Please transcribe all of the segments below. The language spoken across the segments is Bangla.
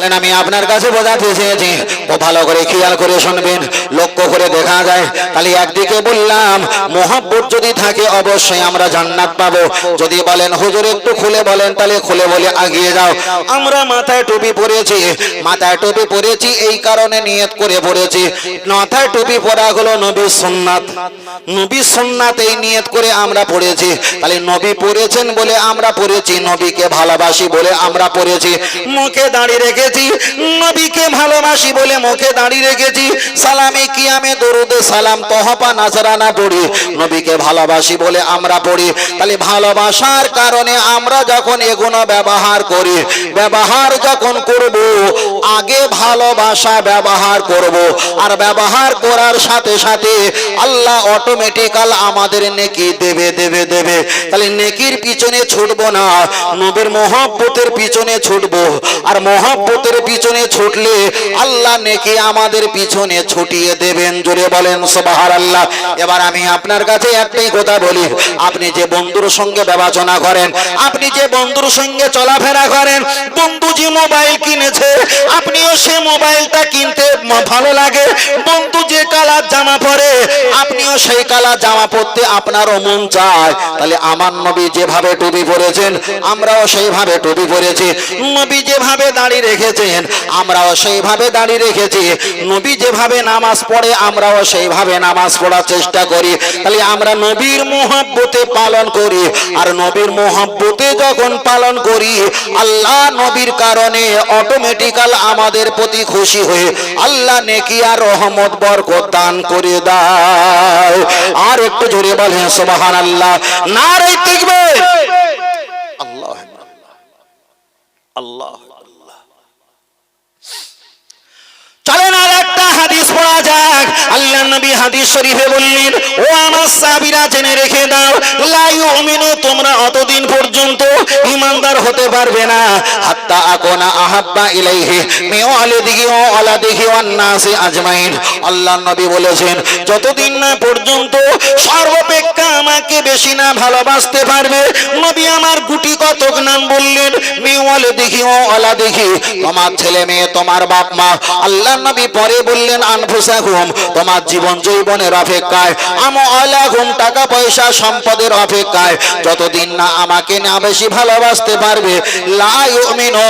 বলেন আমি আপনার কাছে বোঝাতে চেয়েছি ও ভালো করে খেয়াল করে শুনবেন। লক্ষ্য করে দেখা যায়, তাহলে একদিকে বললাম, মোহাব্বত যদি থাকে অবশ্যই আমরা জান্নাত পাবো। যদি বলেন, হুজুর, একটু খুলে বলেন, তাহলে খুলে বলে আগিয়ে যাও। আমরা মাথায় টুপি পরেছি, মাথায় টুপি পরেছি, এই কারণে নিয়ত করে পড়েছি। মাথায় টুপি পরা হলো নবীর সুন্নাত। নবী সুন্নাত এই নিয়ত করে আমরা পড়েছি। তাহলে নবী পড়েছেন বলে আমরা পড়েছি, নবীকে ভালোবাসি বলে আমরা পড়েছি। মুখে দাঁড়িয়ে রেখেছি, নবীকে ভালোবাসি বলে মুখে দাঁড়িয়ে রেখেছি। সালামে কিয়ামে দরুদে সালাম তহপা নাজরানা পড়ি। নবীকে ভালোবাসি বলে আমরা পড়ি। তাহলে ভালোবাসার কারণে আমরা যখন এগুলো ব্যবহার করি, ব্যবহার যখন করব, আগে ভালোবাসা ব্যবহার করব। আর ব্যবহার করার সাথে সাথে আল্লাহ অটোমেটিক্যাল আমাদের নেকি দেবে দেবে দেবে। তাহলে নেকির পিছনে ছুটবো না, নবীর মহব্বতের পিছনে ছুটবো। আর মহব্বতের পিছনে ছুটলে আল্লাহ নেকি আমাদের পিছনে ছুটিয়ে দেবেন? জোরে বলেন সবাহার আল্লাহ এবার আমি আপনার কাছে একটাই কথা বলি। আপনি যে বন্ধুর সঙ্গে বিবেচনা করেন, আপনি যে বন্ধুর সঙ্গে চলাফেরা করেন, বন্ধু যে মোবাইল কিনেছে, আপনিও সে মোবাইলটা কিনতে ভালো লাগে। বন্ধু যে কালার জামা পরে, আপনিও সেই কালার জামা পরতে আপনারও মন চায়। তাহলে আমার নবী যেভাবে টুপি পরেছেন, আমরাও সেইভাবে টুপি পরেছি। নবী যেভাবে দাঁড়িয়ে রেখেছেন, আমরাও সেইভাবে দাঁড়িয়ে রেখেছি নবী যেভাবে নামাজ পড়ে, আমরাও সেইভাবে নামাজ পড়ার চেষ্টা করি। তাহলে আমরা নবীর মোহাব্বতে পালন করি। আর নবীর মোহাব্বতে যখন পালন করি, আল্লাহ নবীর কারণে অটোমেটিক্যাল আমাদের প্রতি খুশি হয়ে আল্লাহ নেকি আর রহমত, বরকত দান করে দেয় আর একটু জোরে বলেন সুবহান আল্লাহ নারে দেখবে আল্লাহ আল্লাহ চলেন আর একটা হাদিস পড়া যাক। আল্লাহ নবী হাদিস শরীফে বললেন, ও আমার সাবিরা জেনে রেখে দাও, লা ইউমিনু, তোমরা অতদিন পর্যন্ত ইমানদার হতে পারবে না। হাত্তা আকোনা আহাব্বা ইলাইহি মিওয়ালিদিহি ওয়া আলাদিহি ওয়ান নাসি আজমাইন। আল্লাহ নবী বলেছেন, যতদিন না পর্যন্ত সর্বাপেক্ষা আমাকে বেশি না ভালোবাসতে পারবে, নবী আমার গুটি কতক নাম বললেন মিওয়ালিদিহি ওয়া আলাদিহি, তোমার ছেলে মেয়ে, তোমার বাপ মা আল্লাহ নবী পরে বললেন আনফুসাহুম তোমার জীবন যৌবনের অপেক্ষায়। আমো আলাহুম টাকা পয়সা সম্পদের অপেক্ষায়। যতদিন না আমাকে না বেশি ভালোবাসতে পারবে, লা ইউমিনু,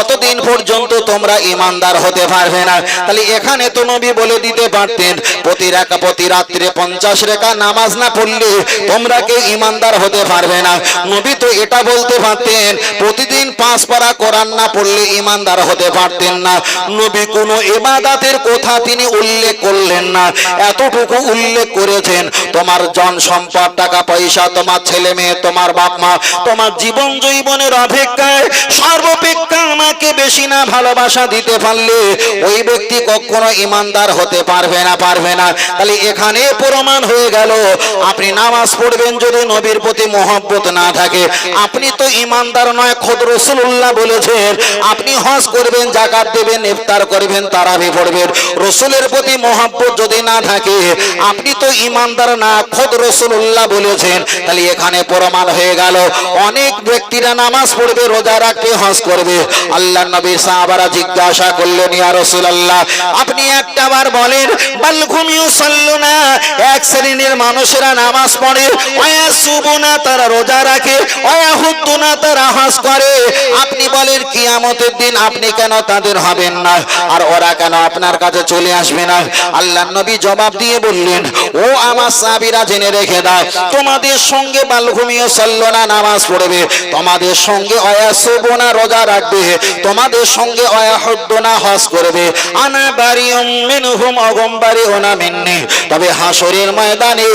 অতদিন পর্যন্ত তোমরা ইমানদার হতে পারবে না। তাহলে এখানে তো নবী বলে দিতে পারতেন, প্রতি রেখা প্রতি রাত্রে পঞ্চাশ রেখা নামাজ না পড়লে তোমরা কেউ ইমানদার হতে পারবে না? নবী তো এটা বলতে পারতেন, প্রতিদিন পাঁচ পারা কোরআন না পড়লে ইমানদার হতে পারতেন না। নবী কোনো ইবাদাতের কথা তিনি উল্লেখ করলেন না। এতটুকু উল্লেখ করেছেন, তোমার জন সম্পদ, টাকা পয়সা, তোমার ছেলে মেয়ে, তোমার বাপ মা, তোমার জীবন জৈবনের অপেক্ষায় সর্বাপেক্ষা আমাকে বেশি না ভালোবাসা দিতে পারলে ওই ব্যক্তি কখনো ইমানদার হতে পারবে না পারবে না। তাহলে এখানে প্রমাণ হয়ে গেল, আপনি নামাজ পড়বেন যদি নবীর প্রতি মহব্বত না থাকে। আপনি তো ইমানদার নয়, খোদ রসুল্লাহ বলেছেন, আপনি হজ করবেন, জাকাত দেবেন, ইফতার করবেন তারাবি পড়বেন। রসুলের প্রতি মহব্বত যদি না থাকে, আপনি তো ইমানদার না, খোদ রসুল্লাহ বলেছেন। তাহলে এখানে প্রমাণ হয়ে গেল, অনেক ব্যক্তিরা নামাজ পড়বে, রোজা রাখবে, হজ করবে। আল্লাহ নবী সাহাবারা জিজ্ঞাসা করলেন, ইয়া রাসূলুল্লাহ, আপনি একটা বার বলেন, বাল ঘুমিও সাল্লু না এক শ্রেণির মানুষেরা নামাজ পড়ে, ওয়া সুবুনা, তারা রোজা রাখে, ওয়া হুদ্দুনা, তারা হজ করে। আপনি বলেন, কিয়ামতের দিন আপনি কেন তাদের হবেন না? আর ওরা কেন আপনার কাছে চলে আসবে না? আল্লাহ নবী জবাব দিয়ে বললেন, ও আমার সাবিরা জেনে রেখে দাও, তোমাদের সঙ্গে বালঘুমিও সাল্লনা নামাজ পড়বে। তোমাদের সঙ্গে অয়াসুবনা রোজা রাখবে। তোমাদের সঙ্গে অয়াহদ্দনা হজ করবে। আনা বাড়ি মিনহুম অগম্বারি ওনা মিন্নি। তবে হাসরের ময়দানে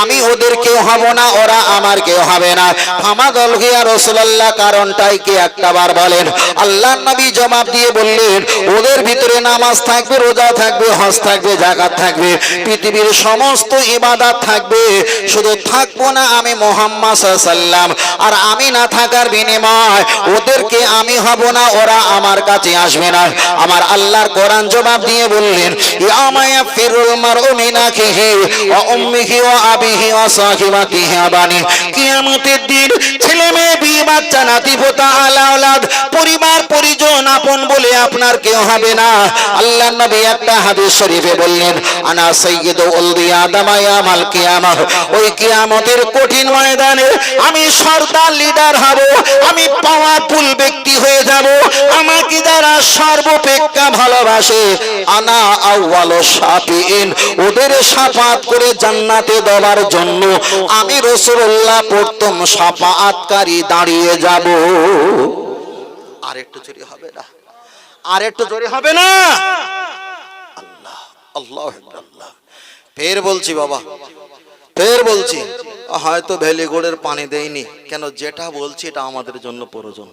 আমি ওদের কেউ হব না, ওরা আমার কেউ হবে না। ফামাদল গিয়া রসুল্লাহ কারণটাই কি একটা বার বলেন? আল্লাহ নবী জবাব দিয়ে বললেন, ওদের ভিতরে নামাজ থাকবে, রোজা থাকবে, হজ থাকবে, জাকাত থাকবে, পৃথিবীর সমস্ত ইবাদত থাকবে। শুধু থাকব না আমি মোহাম্মদ সাল্লাম আর আমি না থাকার বিনিময় ওদেরকে আমি হব না, ওরা আমার কাছে আসবে না। আমার আল্লাহর কোরআন জবাব দিয়ে বললেন ইয়ামায়া ফিরুল মারউ মিনাকিহি ওয়া উম্মিহি ওয়া আবিহি ওয়া সাহিবাতিহি আবানি। কিয়ামতের দিন ছেলে মেয়ে, বিয়ে বাচ্চা নাতি পোতা আলা পরিবার, পরিজন আপন বলে আপনার কেউ হবে না। আল্লাহ নবী একটা হাদিস শরীফে বললেন, আনা সাইয়্যিদু উলদি আদম ইয়ামাল কিয়ামাহ। ওই কিয়ামতের কঠিন ময়দানে আমি সর্দার লিডার হব, আমি পাওয়ারফুল ব্যক্তি হয়ে যাব, আমাকে যারা সর্বপেক্ষা ভালোবাসে, আনা আউয়াল শাফিইন ওদের সাফাত করে জান্নাতে দেওয়ার জন্য আমি রাসূলুল্লাহ প্রথম সাফাতকারী দাঁড়িয়ে যাব। আর একটু জোরে হবে না? আর একটু জোরে হবে না? আল্লাহ আল্লাহ আল্লাহ। ফের বলছি বাবা, ফের বলছি। হয়তো ভেলিগোড়ের পানি দেয়নি। কেন যেটা বলছি এটা আমাদের জন্য প্রয়োজন।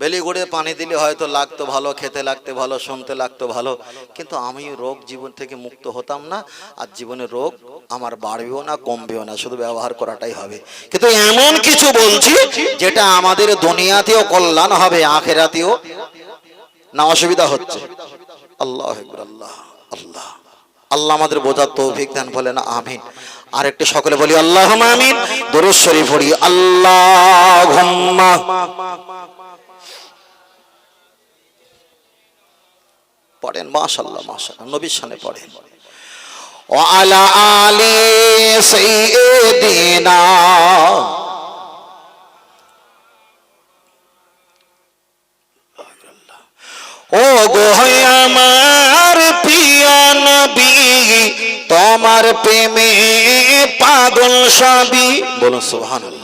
বেলিগুড়ে পানি দিলে হয়তো লাগতো ভালো, খেতে লাগতে ভালো, শুনতে লাগতো ভালো। কিন্তু আমি রোগ জীবন থেকে মুক্ত হতাম না, আর জীবনে রোগ আমার বাড়বেও না, কমবেও না। শুধু ব্যবহার করাটাই হবে। কিন্তু এমন কিছু বলছি, যেটা আমাদের দুনিয়াতেও কল্যাণ হবে, আখেরাতেও না অসুবিধা হচ্ছে আল্লাহ আকবার, আল্লাহ আল্লাহ আল্লাহ আমাদের বোঝার তৌফিক দেন বলে না আমিন আর একটু সকলে বলি আল্লাহ আমিন দরুদ শরীফ পড়ি আল্লাহ পড়েন মাশাল্লাহ মাশাল্লাহ নবীর সামনে পড়েন وعلى آل سيدنا গো আমার প্রিয় নবী। তোমার প্রেমে পাগল সবই। বলো সুবহানাল্লাহ।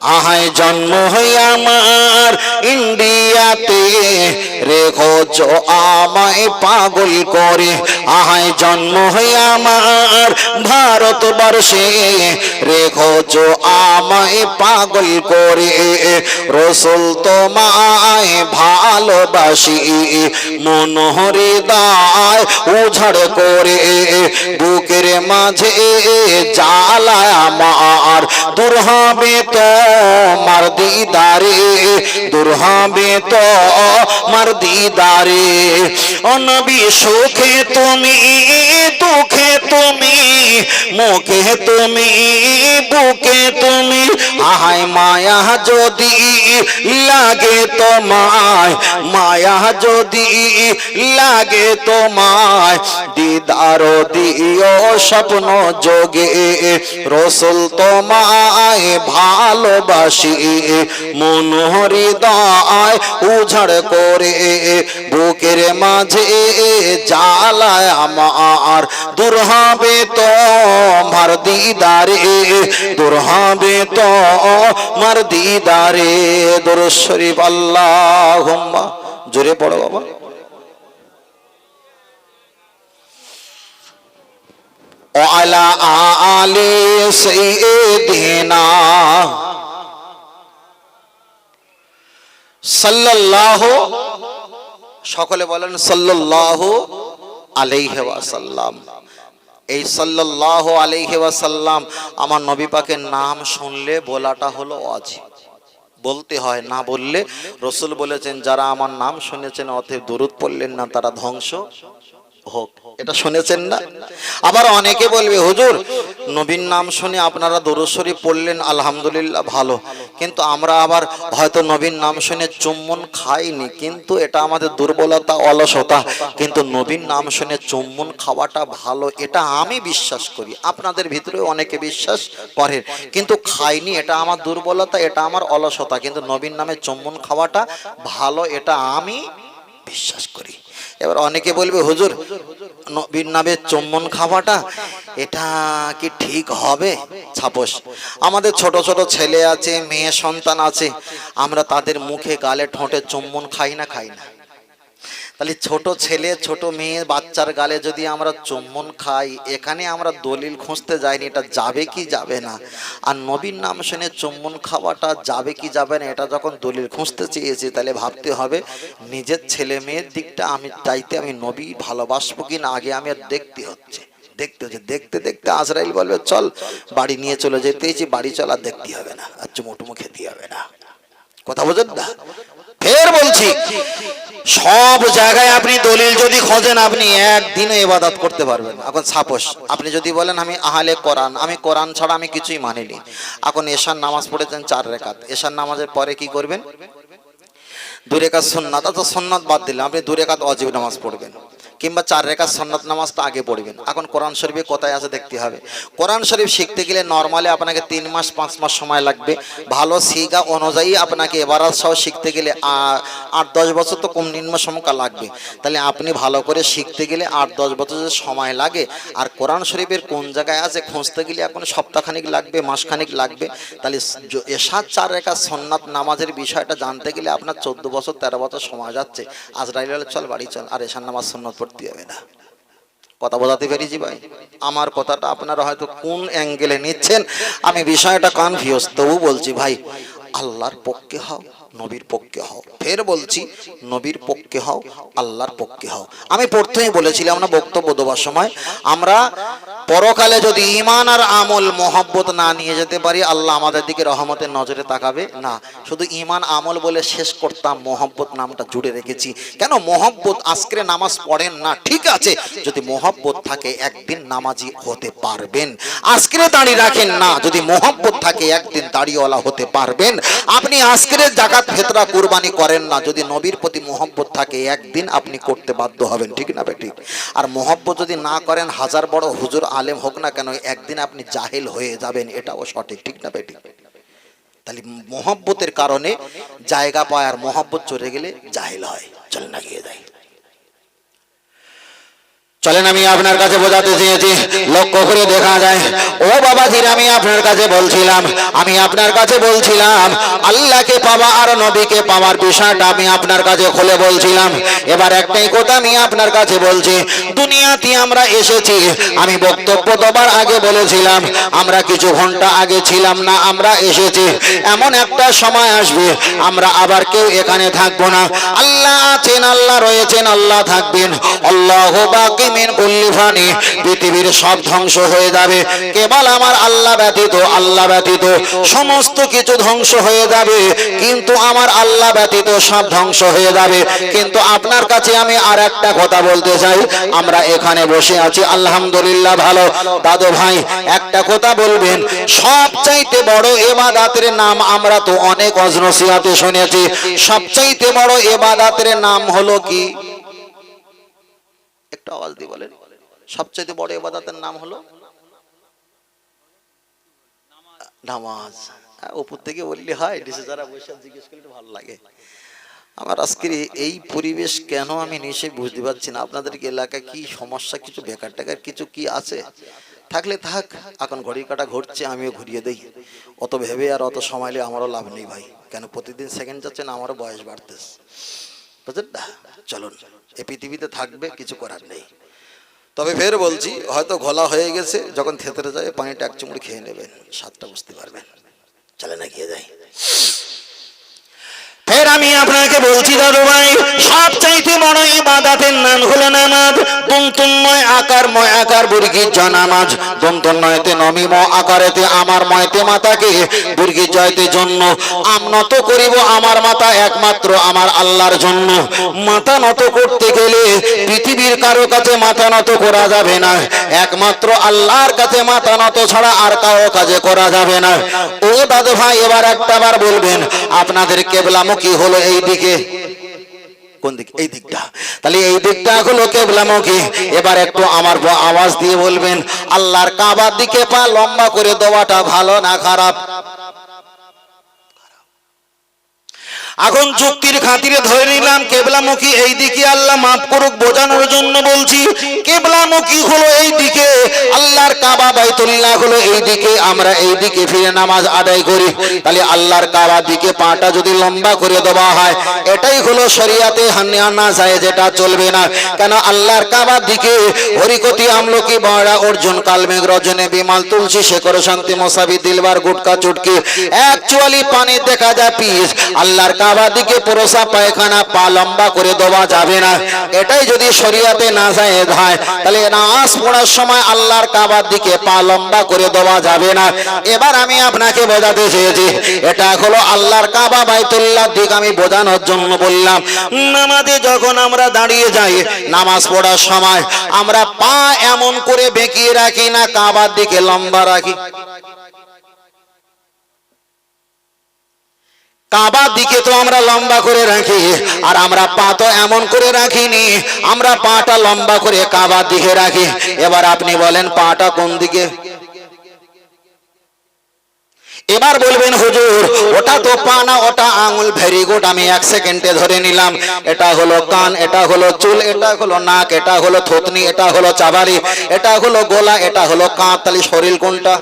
আহায় জন্ম হই আমার ইন্ডিয়াতে। রেখো আমায় পাগল করে। আহায় জন্ম হই আমার ভারতবর্ষে। রেখো জো আমায় পাগল করে। রসুল তোমায় ভালোবাসি। মনোহরে দায় উঝড় করে। বুকের মাঝে জ্বালায় আমার। দূর হবে তো মার দিদারে। দূর হবে তো মার দিদারে অনবি সুখে তুমি, দুঃখে তুমি, মুখে তুমি, বুকে তুমি। আহাই মায়া যদি লাগে তোমায়, মায়া যদি লাগে তোমায়, দিদার দিও স্বপ্ন যোগে। রসুল তোমায় ভালোবাসি মন হৃদয় উঝড় করে বুকের মাঝে জ্বালায় আমার দূর হবে তো মার দিদারে দূর হবে তো মার দিদারে দূর শরীফ আল্লাহ জোরে পড়ো বাবা وعلى آل سيدنا সাল্লাল্লাহু, সকলে বলেন সাল্লাল্লাহু আলাইহি ওয়াসাল্লাম। এই সাল্লাল্লাহু আলাইহি ওয়াসাল্লাম আমার নবী পাকের নাম শুনলে বলাটা হলো অজিব। বলতে হয়, না বললে রসুল বলেছেন, যারা আমার নাম শুনেছেন অতএব দূরত পড়লেন না, তারা ধ্বংস হোক। এটা শুনেছেন না? আবার অনেকে বলবে, হুজুর নবীন নাম শুনে আপনারা দরুদ পড়লেন, আলহামদুলিল্লাহ ভালো। কিন্তু আমরা আবার হয়তো নবীন নাম শুনে চুম্বন খাইনি। কিন্তু এটা আমাদের দুর্বলতা, অলসতা। কিন্তু নবীন নাম শুনে চুম্বন খাওয়াটা ভালো, এটা আমি বিশ্বাস করি। আপনাদের ভিতরে অনেকে বিশ্বাস করেন কিন্তু খাইনি, এটা আমার দুর্বলতা, এটা আমার অলসতা। কিন্তু নবীন নামে চুম্বন খাওয়াটা ভালো, এটা আমি বিশ্বাস করি। এবার অনেকে বলবে, হুজুর, নবীর নামে চুম্বন খাওয়াটা, এটা কি ঠিক হবে? ছাপোস আমাদের ছোট ছোট ছেলে আছে, মেয়ে, সন্তান আছে, আমরা তাদের মুখে, গালে, ঠোঁটে চুম্বন খাই না খাই না। তাহলে ছোট ছেলে, ছোট মেয়ে, বাচ্চার গালে যদি আমরা চুম্বন খাই, এখানে আমরা দলিল খুঁজতে যাইনি, এটা যাবে কি যাবে না। আর নবীর নাম শুনে চুম্বন খাওয়াটা যাবে কি যাবে না, এটা যখন দলিল খুঁজতে চেয়েছি, তাহলে ভাবতে হবে, নিজের ছেলে মেয়ের দিকটা আমি চাইতে আমি নবী ভালোবাসবো কি না, আগে আমি আর দেখতে হচ্ছে। দেখতে হচ্ছে, দেখতে দেখতে আজরাইল বলবে, চল বাড়ি নিয়ে চলে যেতেইছি বাড়ি চল দেখতে হবে না, আর চুমুটুমু খেতে হবে না। কথা বোঝেন না? ফের বলছি, সব জায়গায় আপনি দলিল যদি খোঁজেন, আপনি একদিনও ইবাদত করতে পারবেন এখন সাপোস আপনি যদি বলেন, আমি আহলে কোরআন, আমি কোরআন ছাড়া আমি কিছুই মানিনি। এখন এশার নামাজ পড়েছেন চার রেখাত। এশার নামাজের পরে কি করবেন? দুই রেখাত সন্ন্যাত অত সন্ন্যাত বাদ দিলে আপনি দুই রেখাত অজীব নামাজ পড়বেন। কিংবা চার রেখাত সন্ন্যাত নামাজটা আগে পড়বেন। এখন কোরআন শরীফে কোথায় আছে দেখতে হবে। কোরআন শরীফ শিখতে গেলে নর্মালি আপনাকে তিন মাস পাঁচ মাস সময় লাগবে। ভালো সিগা অনুযায়ী আপনাকে এবারাত সহ শিখতে গেলে আট দশ বছর তো কম নিম্ন সমকা লাগবে। তাহলে আপনি ভালো করে শিখতে গেলে আট দশ বছর সময় লাগে আর কোরআন শরীফের কোন জায়গায় আছে খুঁজতে গেলে এখন সপ্তাহখানিক লাগবে মাসখানিক লাগবে। তাহলে এশার চার রেখা সন্ন্যাত নামাজের বিষয়টা জানতে গেলে আপনার চোদ্দ বছর তেরো বছর সময় যাচ্ছে। আজরাইল বলে, চল বাড়ি চল আর এশার নামাজ সন্ন্যত পড়তে হবে না। কথা বোঝাতে পেরেছি ভাই? আমার কথাটা আপনারা হয়তো কোন অ্যাঙ্গেলে নিচ্ছেন? আমি বিষয়টা কনফিউজ তবু বলছি ভাই, আল্লাহর পক্ষে হও। নবীর পক্ষে হও। ফের বলছি, নবীর পক্ষে হও, আল্লাহর পক্ষে হও। আমি প্রথমেই বলেছিলাম না বক্তব্য দেওয়ার সময়, আমরা পরকালে যদি ইমান আর আমল, মহব্বত না নিয়ে যেতে পারি, আল্লাহ আমাদের দিকে রহমতের নজরে তাকাবে? না। শুধু ইমান আমল বলে শেষ করতাম, মহব্বত নামটা জুড়ে রেখেছি। কেন? মহব্বত আজকে নামাজ পড়েন না। ঠিক আছে, যদি মহব্বত থাকে, একদিন নামাজি হতে পারবেন। আজকে দাঁড়িয়ে রাখেন না। যদি মহব্বত থাকে, একদিন দাড়িওয়ালা হতে পারবেন। আপনি আজকে জাকাত ফেতরা কুরবানি করেন না, যদি নবীর প্রতি মহব্বত থাকে, একদিন আপনি করতে বাধ্য হবেন, ঠিক না ঠিক আর মহব্বত যদি না করেন, হাজার বড় হুজুর আলেম হোক না কেন, একদিন আপনি জাহেল হয়ে যাবেন, এটাও সঠিক, ঠিক না বেঠিক? তাহলে মহব্বতের কারণে জায়গা পায় আর মহব্বত চলে গেলে জাহেল হয় চল না গিয়ে যায়। চলেন, আমি আপনার কাছে বোঝাতে চেয়েছি। লক্ষ্য করে দেখা যায়, ও বাবাজির আমি আপনার কাছে বলছিলাম, আমি আপনার কাছে বলছিলাম, আল্লাহকে পাওয়া আর নবীকে পাওয়ার বিষয়টা আমি আপনার কাছে খুলে বলছিলাম। এবার একটাই কথা আমি আপনার কাছে বলছি, দুনিয়াতে আমরা এসেছি, আমি বক্তব্য দেবার আগে বলেছিলাম, আমরা কিছু ঘণ্টা আগে ছিলাম না, আমরা এসেছি। এমন একটা সময় আসবে, আমরা আবার কেউ এখানে থাকব না। আল্লাহ আছেন, আল্লাহ রয়েছেন, আল্লাহ থাকবেন। আল্লাহ বাকি মিন কুল্লি ফানি পৃথিবীর সব ধ্বংস হয়ে যাবে। কেবল আমার আল্লাহ ব্যতীত আল্লাহ ব্যতীত সমস্ত কিছু ধ্বংস হয়ে যাবে। কিন্তু আমার আল্লাহ ব্যতীত সব ধ্বংস হয়ে যাবে। কিন্তু আপনার কাছে আমি আর একটা কথা বলতে চাই। আমরা এখানে বসে আছি, আলহামদুলিল্লাহ ভালো। দাদু ভাই, একটা কথা বলবেন, সবচাইতে বড় এবাদাতের নাম আমরা তো অনেক অজনসিয়াতে শুনেছি। সবচাইতে বড় এবাদাতের নাম হলো কি? একটু আওয়াজ দিয়ে বলেন সবচাইতে বড় এবাদাতের নাম হলো নামাজ। হ্যাঁ, উপর থেকে বললে হয় নিচে যারা বসে জিজ্ঞেস করলে ভালো লাগে। আমার আজকের এই পরিবেশ কেন আমি নিশ্চয়ই বুঝতে পারছি না? আপনাদের কি এলাকায় কি সমস্যা কিছু বেকার টেকার কিছু কি আছে? থাকলে থাক এখন ঘড়ি কাটা ঘটছে আমিও ঘুরিয়ে দেই। অত ভেবে আর অত সময়লে আমারও লাভ নেই ভাই। কেন প্রতিদিন সেকেন্ড যাচ্ছে না আমারও বয়স বাড়তেছে। বুঝলেন না, চলুন এই পৃথিবীতে থাকবে, কিছু করার নেই। তবে ফের বলছি, হয়তো ঘোলা হয়ে গেছে, যখন থেতরে যায়, পানিটা এক চুমড়ি খেয়ে নেবেন, স্বাদটা বুঝতে পারবেন। চলে না গিয়ে যাই। আমি আপনাকে বলছি দাদু ভাই সব চাইতে বড় ইবাদাতের নাম হলো নামাজ। দন্তন্ময় আকার, ময় আকার বুর্গির জনামাজ। দন্তন্ময়তে নমিম আকারেতে আমার, ময়তে মাতাকে। বুর্গির জয়তে জন্য। আম নত করিব আমার মাতা একমাত্র আমার আল্লাহর জন্য। মাথা নত করতে গেলে পৃথিবীর কারও কাছে মাথা নত করা যাবে না। একমাত্র আল্লাহর কাছে মাথা নত ছাড়া আর কারও কাজে করা যাবে না। ও দাদু ভাই, এবার একটা বার বলবেন, আপনাদের কেবলামুখী হলো এই দিকে। কোন দিক? এই দিকটা। তাহলে এই দিকটা হলো কেবলামুখী এবার একটু আমার আওয়াজ দিয়ে বলবেন, আল্লাহর কাবার দিকে পা লম্বা করে দেওয়াটা ভালো না খারাপ? এখন যুক্তির খাতিরে ধরে নিলাম, কেবলামুখী এই দিকে আল্লাহ মাফ করুক, বোঝানোর জন্য বলছি, কেবলামুখী হলো এই দিকে, আল্লাহর কাবা বাইতুল্লাহ হলো এই দিকে, আমরা এই দিকে ফিরে নামাজ আদায় করি। তাহলে আল্লাহর কাবা দিকে পাটা যদি লম্বা করে দেওয়া হয়, এটাই হলো শরিয়াতে হান্নানা যায় যেটা চলবে না। কেন আল্লাহর কাবার দিকে হরিকতি আমলকি বড়া অর্জুন, কালমেঘ, রজনে, বিমাল, তুলসী শেখর, শান্তি মশাবি দিলবার, গুটকা, চুটকি অ্যাকচুয়ালি পানি দেখা যায় পিস আল্লাহর কাবা কাবার দিকে পরোসা, পায়খানা, পা লম্বা করে দেওয়া যাবে না। এটাই যদি শরিয়াতে না যায় হয় তাহলে নামাজ পড়ার সময় আল্লাহর কাবার দিকে পা লম্বা করে দেওয়া যাবে না। এবার আমি আপনাকে বোঝাতে চেয়েছি, এটা হলো আল্লাহর কাবা বাইতুল্লাহ দিক আমি বোঝানোর জন্য বললাম। নামাজে যখন আমরা দাঁড়িয়ে যাই, নামাজ পড়ার সময়, আমরা পা এমন করে বেঁকিয়ে রাখি না, কাবার দিকে লম্বা রাখি। কাবার দিকে তো আমরা লম্বা করে রাখি, আর আমরা পা তো এমন করে রাখিনি, আমরা পাটা লম্বা করে কাবার দিকে রাখি। এবার আপনি বলেন, পাটা কোন দিকে? এবার বলবেন, হুজুর, ওটা তো পা না, ওটা আঙুল। ভেরি গুড, আমি এক সেকেন্ডে ধরে নিলাম। এটা হলো কান, এটা হলো চুল, এটা হলো নাক, এটা হলো থুতনি, এটা হলো চাবারি এটা হলো গোলা, এটা হলো কাঁধ। তাহলে শরীর কোনটা?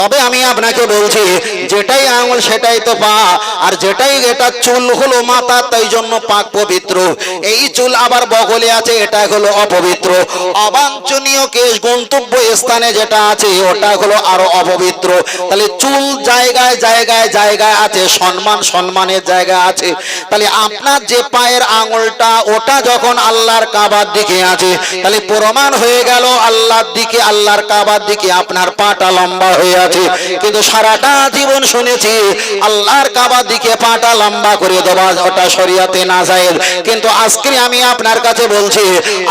তবে আমি আপনাকে বলছি, যেটাই আঙুল সেটাই তো পা, আর যেটাই এটা চুল হলো মাথা, তাই জন্য পাক পবিত্র। এই চুল আবার বগলে আছে এটা হলো অপবিত্র। অবাঞ্ছনীয় কেশ গন্তব্য স্থানে যেটা আছে, ওটা হলো আরও অপবিত্র। তাহলে চুল জায়গায় জায়গায় জায়গায় আছে, সম্মান সম্মানের জায়গা আছে। তাহলে আপনার যে পায়ের আঙুলটা, ওটা যখন আল্লাহর কাবার দিকে আছে, তাহলে প্রমাণ হয়ে গেল আল্লাহর দিকে, আল্লাহর কাবার দিকে আপনার পাটা লম্বা হয়ে আছে কিন্তু সারাটা জীবন শুনেছি, আল্লাহর কাবার দিকে পাটা লম্বা করে দেওয়া ওটা শরিয়াতে না যায়। কিন্তু আজকে আমি আপনার কাছে বলছি,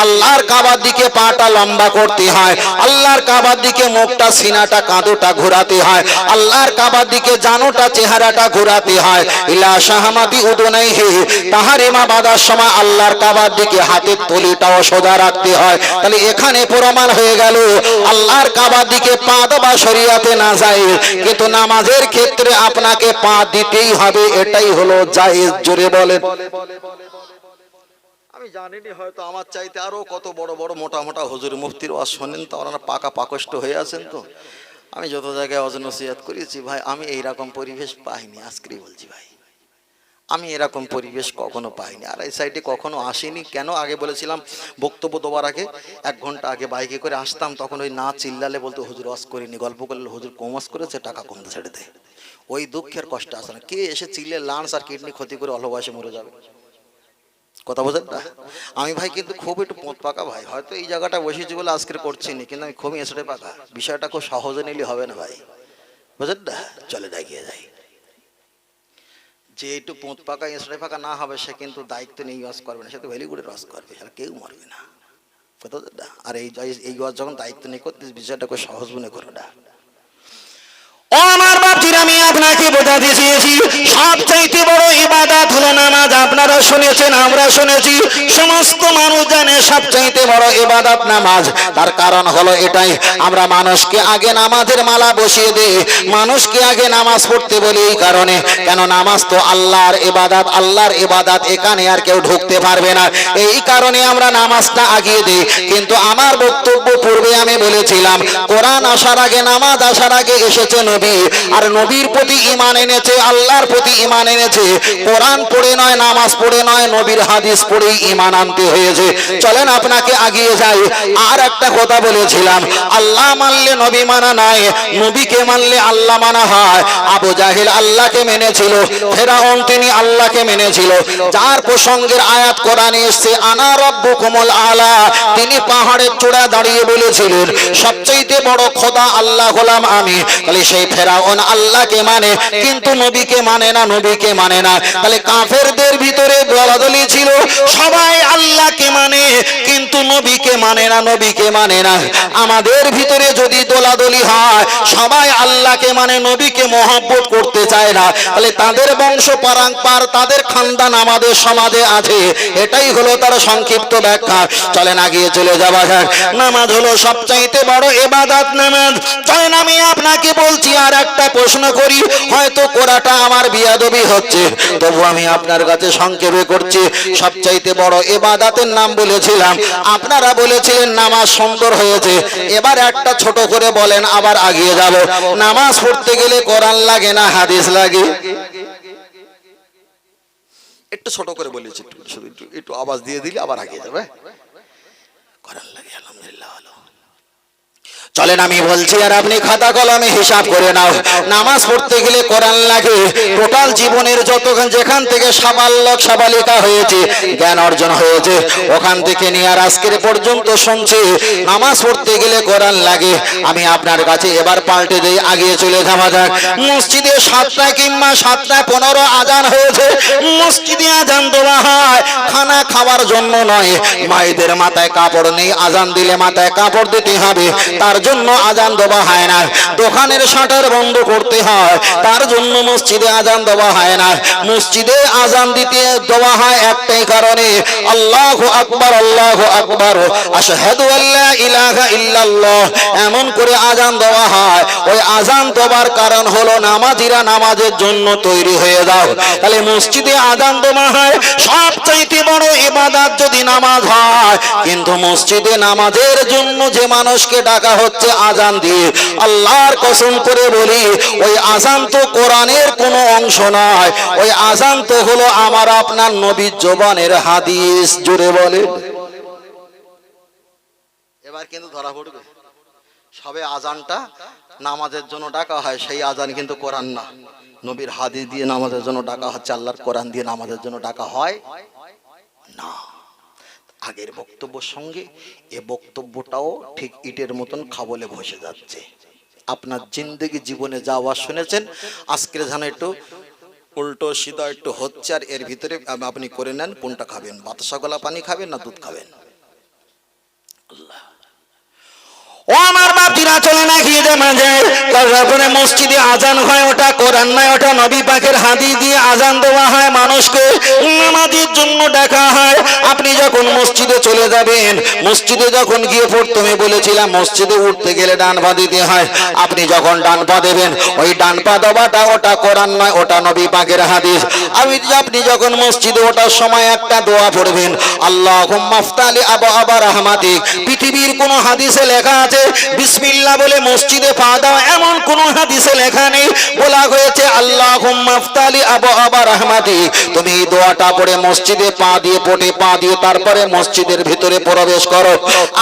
আল্লাহর কাবার দিকে পাটা লম্বা করতে হয়, আল্লাহর কাবার দিকে মুখটা, সিনাটা কাঁদোটা ঘোরাতে হয়, আল্লাহর কাবার দিকে জানোটা, চেহারাটা ঘোরাতে হয়। ইলা শাহমাতি উদনাই হে তাহার এমা বাদার সময় আল্লাহর কাবার দিকে হাতের তলিটাও সোজা রাখতে হয়। তাহলে এখানে প্রমাণ হয়ে গেল, আল্লাহর কাবার দিকে পা দেওয়া শরিয়াতে না যায়, কিন্তু নামাজের ক্ষেত্রে আপনাকে পা দিতেই হবে, এটাই হলো জায়েজ। জোরে বলেন। আমি জানিনি, হয়তো আমার চাইতে আরও কত বড় বড় মোটা মোটা হুজুর মুফতির ওয়াজ শোনেন, তো ওনারা পাকা পাকষ্ট হয়ে আছেন তো। আমি যত জায়গায় অজনসিয়াত করেছি, ভাই, আমি এইরকম পরিবেশ পাইনি আজকেই বলছি, ভাই। আমি এরকম পরিবেশ কখনো পাইনি। আর এই সাইডে কখনো আসিনি। কেন? আগে বলেছিলাম, বক্তব্য দেওয়ার আগে এক ঘণ্টা আগে বাইকে করে আসতাম, তখন ওই না চিল্লালে বলতো, হুজুর ওয়াজ করিনি। গল্প করলে, হুজুর কমাস করেছে, টাকা কমতে ছেড়ে দেয় ওই দুঃখের কষ্ট আসে না। কে এসে চিল্লে, লাঞ্চ আর কিডনি ক্ষতি করে অল্প বয়সে মরে যাবে। কথা বোঝেন না? আমি ভাই কিন্তু খুব একটু পোঁত পাকা ভাই। হয়তো এই জায়গাটা বসেছি বলে আজকে করছি নি কিন্তু আমি খুবই এসে পাকা। বিষয়টা খুব সহজে নিলে হবে না ভাই। বুঝেন না? চলে এগিয়ে যাই। যে একটু পুঁত পাকা, ইঁচড়ে পাকা না হবে, সে কিন্তু দায়িত্ব নিয়ে ওয়াজ করবে না। সে তো ভ্যালি করে রস করবে, আর কেউ মরবে না। আর এই এই ওয়াজ যখন দায়িত্ব নিয়ে করতে বিষয়টা খুব সহজ মনে করো না। আমার বাপজির, আমি আপনাকে বোঝাতে চেয়েছি সবচাইতে বড় ইবাদত হলো নামাজ। আপনারা শুনেছেন, আমরা শুনেছি, সমস্ত মানুষ জানে সবচাইতে বড় ইবাদত নামাজ। তার কারণ হলো এটাই, আমরা মানুষকে আগে নামাজের মালা বসিয়ে দিই, মানুষকে আগে নামাজ পড়তে বলি এই কারণে। কেন নামাজ তো আল্লাহর ইবাদত আল্লাহর ইবাদত এখানে আর কেউ ঢুকতে পারবে না। এই কারণে আমরা নামাজটা আগিয়ে দিই। কিন্তু আমার বক্তব্য পূর্বে আমি বলেছিলাম, কোরআন আসার আগে, নামাজ আসার আগে এসেছে নবী। আর নবীর প্রতি ইমান এনেছে, আল্লাহর প্রতি ইমান এনেছে। কোরআন পড়ে নয়, নামাজ পড়ে নয়, নবীর হাদিস পড়েই ইমান আনতে হয়েছে। চলেন আপনাকে আগিয়ে যাই। আর একটা কথা বলেছিলাম, আল্লাহ মানলে নবী মানা নাই, নবীকে মানলে আল্লাহ মানা হয়। আবু জাহিল আল্লাহকে মেনেছিল, ফেরাউন তিনি আল্লাহকে মেনেছিল। যার প্রসঙ্গের আয়াত কোরআনে এসছে, আনা রব্বুকুমুল আলা তিনি পাহাড়ের চূড়া দাঁড়িয়ে বলেছিলেন সবচেয়ে বড় খোদা আল্লাহ হলাম আমি। তাহলে সেই ফেরাউন আল্লাহকে মানে কিন্তু নবীকে মানে না নবীকে মানে না। তাহলে কাফেরদের ভিতরে দলাদলি ছিল সবাই আল্লাহকে মানে কিন্তু নবীকে মানে না নবীকে মানে না। আমাদের ভিতরে যদি দোলাদলি হয় সবাই আল্লাহকে মানে নবীকে মহব্বত করতে চায় না। তাহলে তাদের বংশ তাদের খানদান আমাদের সমাজে আছে। এটাই হলো তার সংক্ষিপ্ত ব্যাখ্যা। চলেন আগিয়ে চলে যাওয়া যাক। নামাজ হলো সবচাইতে বড় এবাদাত নামাজ। চলেন আমি আপনাকে বলছি আর একটা প্রশ্ন করি, হয়তো কোরাটা আমার বিয়াদবি হচ্ছে। তবু আমি আপনার কাছে সংক্ষেপে করছি, সবচাইতে বড় এবাদাতের নাম বলেছিলাম। আপনারা বলেছিলেন, নামাজ সুন্দর হয়েছে। এবার একটা ছোট করে বলেন, আবার আগিয়ে যাব। নামাজ পড়তে গেলে কোরআন লাগে না, হাদিস লাগে? একটু ছোট করে বলেছি, একটু আওয়াজ দিয়ে দিলে আবার আগিয়ে যাবে কোরআন লাগে আলহামদুলিল্লাহ ভালো চলেন আমি বলছি, আর আপনি খাতা কলমে হিসাব করে নাও। নামাজ পড়তে গেলে কোরআন লাগে। টোটাল জীবনের যত যেখান থেকে সাবালক সাবালিকা হয়েছে, জ্ঞান অর্জন হয়েছে, ওখান থেকে নিয়ে আর আজকের পর্যন্ত শুনছি, নামাজ পড়তে গেলে কোরআন লাগে। আমি আপনার কাছে এবার পাল্টে দিই, আগিয়ে চলে যাওয়া যাক। মসজিদে সাতটা কিংবা সাতটা পনেরো আজান হয়েছে। মসজিদে আজান দেওয়া হয়। খানা খাওয়ার জন্য নয়। মায়েদের মাথায় কাপড় নেই, আজান দিলে মাথায় কাপড় দিতে হবে। তার জন্য আজান দেওয়া হয় না। দোকানের শাটার বন্ধ করতে হয়, তার জন্য মসজিদে আজান দেওয়া হয় না। মসজিদে আজান দিতে দেওয়া হয় একটাই কারণে, আল্লাহ আকবর, আল্লাহ আকবার, আশহাদু ইলাহা ইল্লাল্লাহ। এমন করে আজান দেওয়া হয়। ওই আজান দেওয়ার কারণ হলো নামাজিরা নামাজের জন্য তৈরি হয়ে যাও। তাহলে মসজিদে আজান দেওয়া হয়, সবচাইতে বড় ইবাদত যদি নামাজ হয়, কিন্তু মসজিদে নামাজের জন্য যে মানুষকে ডাকা হচ্ছে আজান দিয়ে আল্লাহর কসম করে বলি, ওই আজান তো কোরআনের কোনো অংশ নয়, ওই আজান তো হলো আমার আপনার নবীর জবানের হাদিস জুড়ে বলে। এবার কিন্তু ধরা পড়বে। সবে আজানটা নামাজের জন্য ডাকা হয়, সেই আজান কিন্তু কোরআন না। নবীর হাদিস দিয়ে নামাজের জন্য ডাকা হচ্ছে, আল্লাহর কোরআন দিয়ে নামাজের জন্য ডাকা হয় না। আগের বক্তব্যের সঙ্গে, এ বক্তব্যটাও ঠিক ইটের মতন খাবলে বসে যাচ্ছে। আপনার জিন্দগি জীবনে যা আওয়াজ শুনেছেন, আজকের যেন একটু উল্টো সিধা একটু হচ্ছে, আর এর ভিতরে আপনি করে নেন কোনটা খাবেন। বাতাসা গলা পানি খাবেন না দুধ খাবেন? ও আমার বাপজিরা চলে না গিয়ে যে মাঝে। তারপরে মসজিদে আজান হয়, ওটা কোরআন নয়, ওটা নবী পাকের হাদি দিয়ে আজান দেওয়া হয় মানুষকে। নামাজের জন্য ডাকা হয়। আপনি যখন মসজিদে চলে যাবেন, মসজিদে যখন গিয়ে প্রথমে বলেছিলাম মসজিদে উঠতে গেলে ডান পা দিতে হয়। আপনি যখন ডান পা দেবেন, ওই ডান পা দেওয়াটা ওটা কোরআন নয়, ওটা নবী পাকের হাদিস। আমি আপনি যখন মসজিদে ওঠার সময় একটা দোয়া পড়বেন আল্লাহ মাফতালি আবা আবা রহমাতিক। পৃথিবীর কোন হাদিসে লেখা আছে, বিসমিল্লাহ বলে মসজিদে পা দাও এমন কোন হাদিসে লেখা নেই। বলা হয়েছে আল্লাহ মাফতালি আবা আবা রহমাতিক তুমি দোয়াটা পড়ে মসজিদে পা দিয়ে, পটে পা দিয়ে, তারপরে মসজিদের ভিতরে প্রবেশ করো।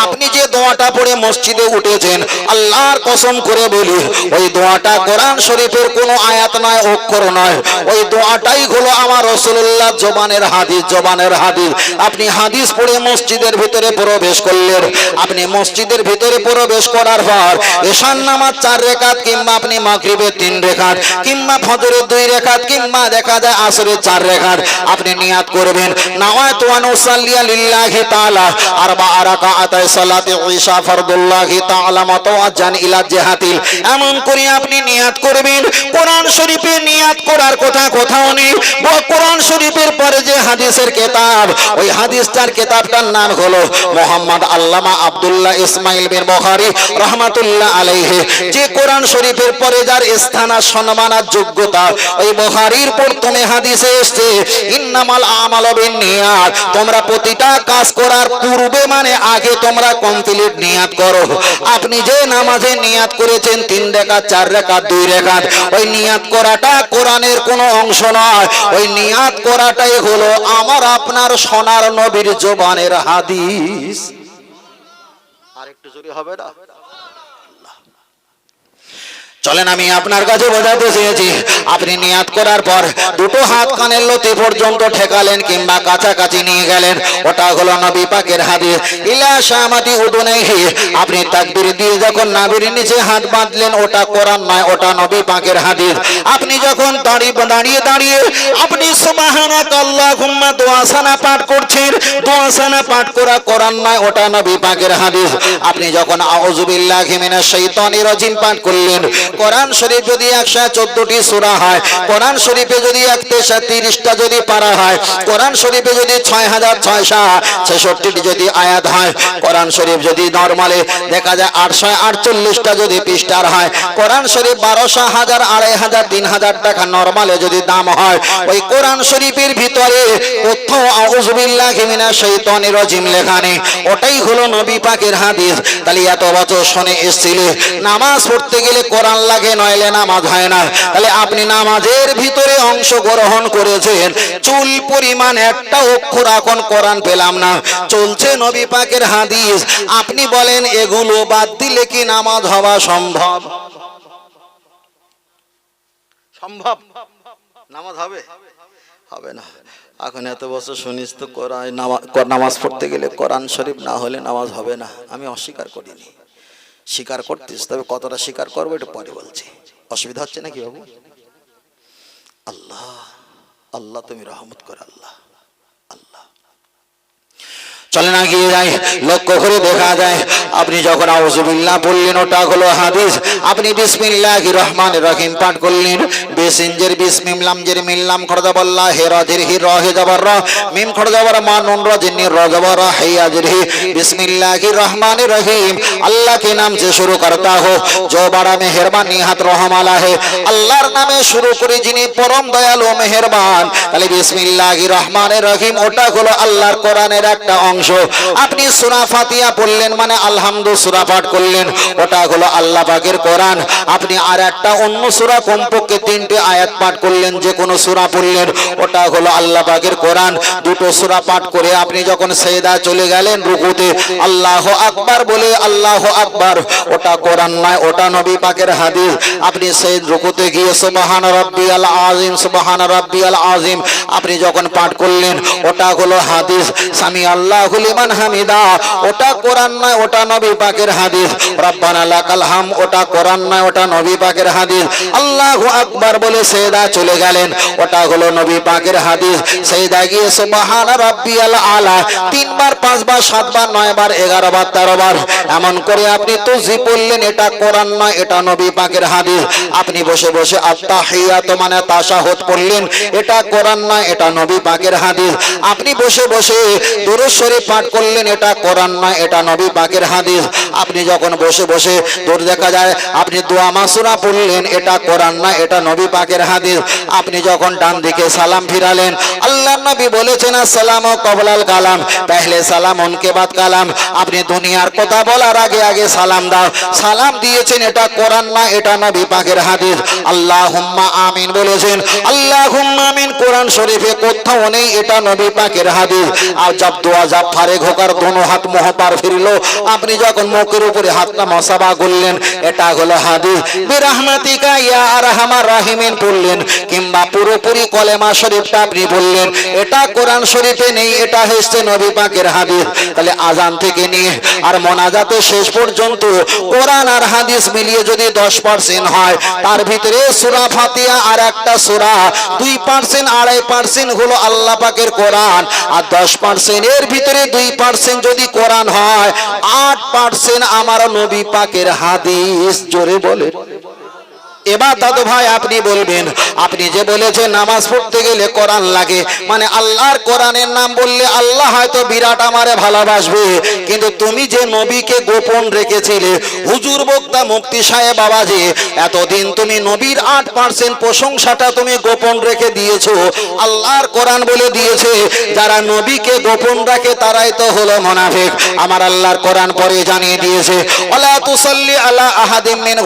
আপনি যে দোয়াটা পড়ে মসজিদে উঠেছেন, আল্লাহর কসম করে বলি, ওই দোয়াটা কোরআন শরীফের কোনো আয়াত নয়, অক্ষর নয়। ওই দোয়াটাই হলো আমার রসুল্লাহ জবানের হাদিস জবানের হাদিস। আপনি হাদিস পড়ে মসজিদের ভিতরে প্রবেশ করলেন। আপনি মসজিদের ভিতরে প্রবেশ করার পর এশান নামাজ চার রেখাত কিংবা আপনি মাগরিবের তিন রেখাত, কিংবা ফজরের দুই রেখাত, কিংবা দেখা যায় আসরের চার রেখাত, আপনি নিয়াত করবেন। নুসাল্লিয়া লিল্লাহি তাআলা, আরবা সালাতে ঈশা ফরদুল্লাহি তাআলা ইলা জিহাতিল। এমন করে আপনি নিয়াত করবেন। কোরআন শরীফে নিয়াত করার কথা কোথাও নেই। কোরআন শরীফের পরে যে হাদিসের কিতাব, ওই হাদিসটার কিতাবটার নাম হলো মোহাম্মদ আল্লামা আব্দুল্লাহ ইসমাইল বিন বুখারী, রহমাতুল্লাহ আলাইহি। যে কোরআন শরীফের পরে যার স্থান আর সম্মান আর যোগ্যতা, ওই বুখারীর প্রথমে হাদিসে এসেছে, ইন্নামাল আমালু বিন্নিয়াত তোমরা প্রতিটা কাজ করার পূর্বে মানে আগে তোমরা কমপ্লিট নিয়াত করো। আপনি যে নামাজে নিয়াত করেছেন, তিন রেখাত, চার রেখাত, দুই রেখাত, ওই নিয়াত করাটা কোরআনের কোনো অংশ নয়। ওই নিয়াত করাটাই হলো আমার আপনার সোনার নবীর জবানের হাদিস। আর একটু জোরে হবে না? চলেন, আমি আপনার কাছে বোঝাতে চেয়েছি। আপনি নিয়াত করার পর দুটো হাত কানের লতি পর্যন্ত ঠেকালেন কিংবা কাছাকাছি নিয়ে গেলেন। ওটা হলো নবী পাকের হাদিস। ইলা শামাতি উদুনাইহি। আপনি তাকবীর দিয়ে যখন নাভির নিচে হাত বাঁধলেন, ওটা কোরআন নয়, ওটা নবী পাকের হাদিস। আপনি যখন দাঁড়িয়ে দাঁড়িয়ে দাঁড়িয়ে আপনি সুবহানাক আল্লাহুম্মা দোয়াসানা পাঠ করছেন দোয়াসানা পাঠ করা কোরআন নয়, ওটা নবী পাকের হাদিস। আপনি যখন আউযুবিল্লাহি মিনাশ শাইতানির রাজিম পাঠ করলেন কোরআন শরীফ যদি একশো চোদ্দটি সূরা হয়, কোরআন শরীফে যদি একশো তিরিশটা যদি পারা হয়, কোরআন শরীফে যদি ছয় হাজার ছয়শো যদি আয়াত হয়, কোরআন শরীফ যদি নর্মালে দেখা যায় আটশো আটচল্লিশটা যদি পৃষ্ঠার হয়, কোরআন শরীফ বারোশো হাজার, আড়াই হাজার, তিন হাজার টাকা নর্মালে যদি দাম হয়, ওই কোরআন শরীফের ভিতরে ওটাই হলো নবী পাকের হাদিস। তাহলে এত বছর শুনে এসেছিলে, নামাজ পড়তে গেলে কোরআন লাগে, নইলে নামাজ হয় না। তাহলে আপনি নামাজের ভিতরে অংশগ্রহণ করেছেন, চুল পরিমাণ একটা অক্ষর এখন কোরআন পেলাম না। চলছে নবী পাকের হাদিস, আপনি বলেন, এগুলো বাদ দিলে কি নামাজ হওয়া সম্ভব? সম্ভব? নামাজ হবে? হবে না। এখন এত বছর শুনিস তো, কোরআন নামাজ পড়তে গেলে কোরআন শরীফ না হলে নামাজ হবে না। আমি অস্বীকার করিনি। স্বীকার করতিস তবে কতটা স্বীকার করব এটা পরে বলছি। অসুবিধা হচ্ছে নাকি বাবু? আল্লাহ আল্লাহ তুমি রহমত কর আল্লাহ আল্লাহ। চলে না গিয়ে যায়, লক্ষ্য করে দেখা যায়, আপনি যখন আউজুবিল্লাহ বললেন ওটা হলো হাদিস, আপনি বিসমিল্লাহ রহমান রহিম পাঠ করলেন বেসিনজের বিসমিমলাম জের মিল্লাম খড়দা বল্লা হে রধের হি রহে যাবার র, মিম খড়দাবার মা নুন রজিন র যাবার হে আজির হি, বিসমিল্লাহ রহমান রহিম, আল্লাহ কে নাম সে শুরু করতা হো জো বাড়া মেহরবান, নিহাত রহমালা হে আল্লাহর নামে শুরু করে যিনি পরম দয়ালু, মেহরবান, তাহলে বিসমিল্লাহ রহমান রহিম, ওটা হলো আল্লাহর কোরআনের একটা অংশ। আপনি সূরা ফাতিহা পড়লেন মানে আলহামদু সূরা পাঠ করলেন। ওটা হলো আল্লাহ পাকের কোরআন। আপনি আর একটা অন্য সুরা কমপক্ষে তিনটে আয়াত পাঠ করলেন, যে কোনো সূরা পড়লেন, ওটা হলো আল্লাহ পাকের কোরআন। দুটো সূরা পাঠ করে আপনি যখন সেদা চলে গেলেন রুকুতে, আল্লাহ আকবার বলে আল্লাহ আকবার, ওটা কোরআন নয়, ওটা নবী পাকের হাদিস। আপনি সেই রুকুতে গিয়ে সুবহান রাব্বিয়াল আযীম, সুবহান রাব্বিয়াল আজিম আপনি যখন পাঠ করলেন, ওটা হলো হাদিস। স্বামী আল্লাহু লিমান হামিদা। ওটা কোরআন নয়, ওটা নবী পাকের হাদিস। রব্বানা লাকাল হাম, ওটা কোরআন নয়, ওটা নবী পাকের হাদিস। আল্লাহু আকবার বলে চলে গেলেন। ওটা হলো নবী পাকের হাদিস। গিয়ে রাব্বিয়াল আলা, তিনবার, পাঁচবার, সাতবার, নয়বার এগারো বার তেরো বার এমন করে আপনি তুজি পড়লেন এটা কোরআন নয়, এটা নবী পাকের হাদিস। আপনি বসে বসে আত্তাহিয়াত মানে তাশাহুদ পড়লেন এটা কোরআন নয়, এটা নবী পাকের হাদিস। আপনি বসে বসে পাঠ করলেন, এটা কোরআন নয়, এটা নবী পাকের হাদিস। আপনি যখন বসে বসে দূর দেখা যায়, আপনি দোয়া মাসুরা পড়লেন, এটা কোরআন নয়, এটা নবী পাকের হাদিস। আপনি যখন ডান দিকে সালাম ফিরালেন আল্লাহ নবী বলেছেন, আসসালামু কবলাল কালাম। পহলে সালাম উনকে বাদ কালাম। আপনি দুনিয়ার কথা বলার আগে আগে সালাম দাও। সালাম দিয়েছেন, এটা কোরআন না এটা নবী পাকের হাদিস। আল্লাহুম্মা আমিন বলেছেন, আল্লাহুম্মা আমিন। কোরআন শরীফে কোথাও নেই, এটা নবী পাকের হাদিস। আর জব দোয়া জব ফারে ঘোকার দোনো হাত মোহ পার ফিরলো। আপনি যখন মুখের উপরে হাতটা মশাবা করলেন, এটা হলো হাদিস। বিরহমাতিকা ইয়া আরহামার রাহিমিন পড়লেন কিংবা পুরোপুরি কলেমা শরীফটা আপনি বললেন, এটা কোরআন শরীফে নেই, এটা হচ্ছে নবী পাকের হাদিস। তাহলে আজান থেকে নিয়ে আর মোনাজাতে শেষ পর্যন্ত কোরআন আর হাদিস মিলিয়ে যদি দশ পার্সেন্ট হয়, তার ভিতরে সুরা ফাতিয়া আর একটা সুরা, দুই পার্সেন্ট, আড়াই পার্সেন্ট হলো আল্লাহ পাকের কোরআন। আর দশ পার্সেন্ট এর ভিতরে দুই পার্সেন্ট যদি কোরআন হয় আট পার্সেন্ট আমার নবী পাকের হাদিস জোরে বলে। এবার দাদু ভাই, আপনি বলবেন, আপনি যে বলেছেন নামাজ পড়তে গেলে কোরআন লাগে মানে আল্লাহর কোরআনের নাম বললে আল্লাহ হয়তো বিরাট আমারে ভালোবাসবে। কিন্তু তুমি যে নবীকে গোপন রেখেছিলে, হুজুর বক্তা মুক্তি সাহেব বাবাজি এতদিন তুমি নবীর আট পার্সেন্ট প্রশংসাটা তুমি গোপন রেখে দিয়েছ। আল্লাহর কোরআন বলে দিয়েছে, যারা নবীকে গোপন রাখে তারাই তো হলো মোনাফিক। আমার আল্লাহর কোরআন পরে জানিয়ে দিয়েছে ওলা তুসাল্লি আলা আহাদিম মিন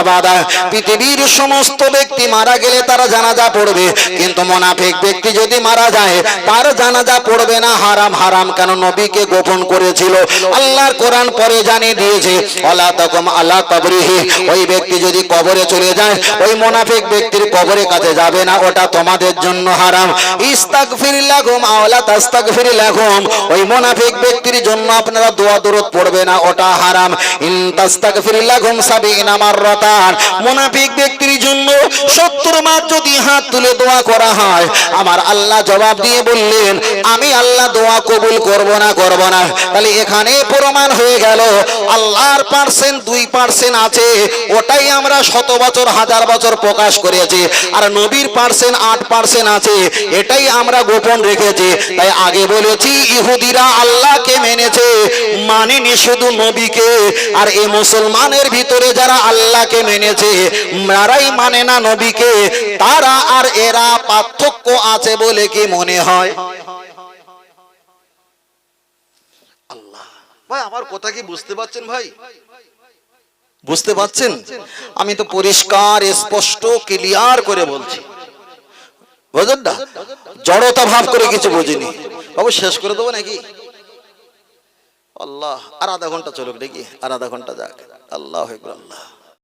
আবাদা। পৃথিবীর সমস্ত ব্যক্তি মারা গেলে তারা জানাজা পড়বে। কিন্তু মোনাফিক ব্যক্তি যদি মারা যায়, তার জানাজা পড়বে না। হারাম হারাম কেন নবীকে গোপন করেছিল? আল্লাহর কোরআন পরে জানিয়ে দিয়েছে ওলা তকম আল্লাহ কবরিহি ওই ব্যক্তি যদি কবরে চলে যায়, ওই মোনাফিক ব্যক্তির কবরের কাছে যাবে না। ওটা তোমাদের জন্য হারাম। ইস্তাগফির লাহুম আওলা তাস্তাগফির লাহুম ওই মোনাফিক ব্যক্তির জন্য আপনারা দোয়া দরুদ পড়বে না। ওটা হারাম। ইন তাস্তাগফির লাহুম সাবিনা মাররাতান। মোনাফিক ব্যক্তির জন্য 70 বার যদি হাত তুলে দোয়া করা হয়, আমার আল্লাহ জবাব দিয়ে বললেন, আমি আল্লাহ দোয়া কবুল করব না করব না। তাহলে এখানে প্রমাণ হয়ে গেল, আল্লাহর পার্সেন্ট দুই পার্সেন্ট আছে, ওটাই আমরা শত বছর, হাজার বছর প্রকাশ করেছি। আর নবীর পার্সেন্ট আট পার্সেন্ট আছে, এটাই আমরা গোপন রেখেছি। তাই আগে বলেছি, ইহুদিরা আল্লাহকে মেনেছে, মানেনি শুধু নবীকে। আর এই মুসলমানের ভিতরে যারা আল্লাহকে মেনেছে তারাই মানে না নবীকে? তারা আর এরা পার্থক্য আছে বলে কি মনে হয়? বুঝতে পারছেন আমি তো পরিষ্কার, স্পষ্ট ক্লিয়ার করে বলছি। বুঝলেন না? জড়তা ভাব করে কিছু বুঝিনি। বাবু, শেষ করে দেবো নাকি? আল্লাহ, আর আধা ঘণ্টা চলুক নাকি আর আধা ঘণ্টা যাক। আল্লাহ আল্লাহ।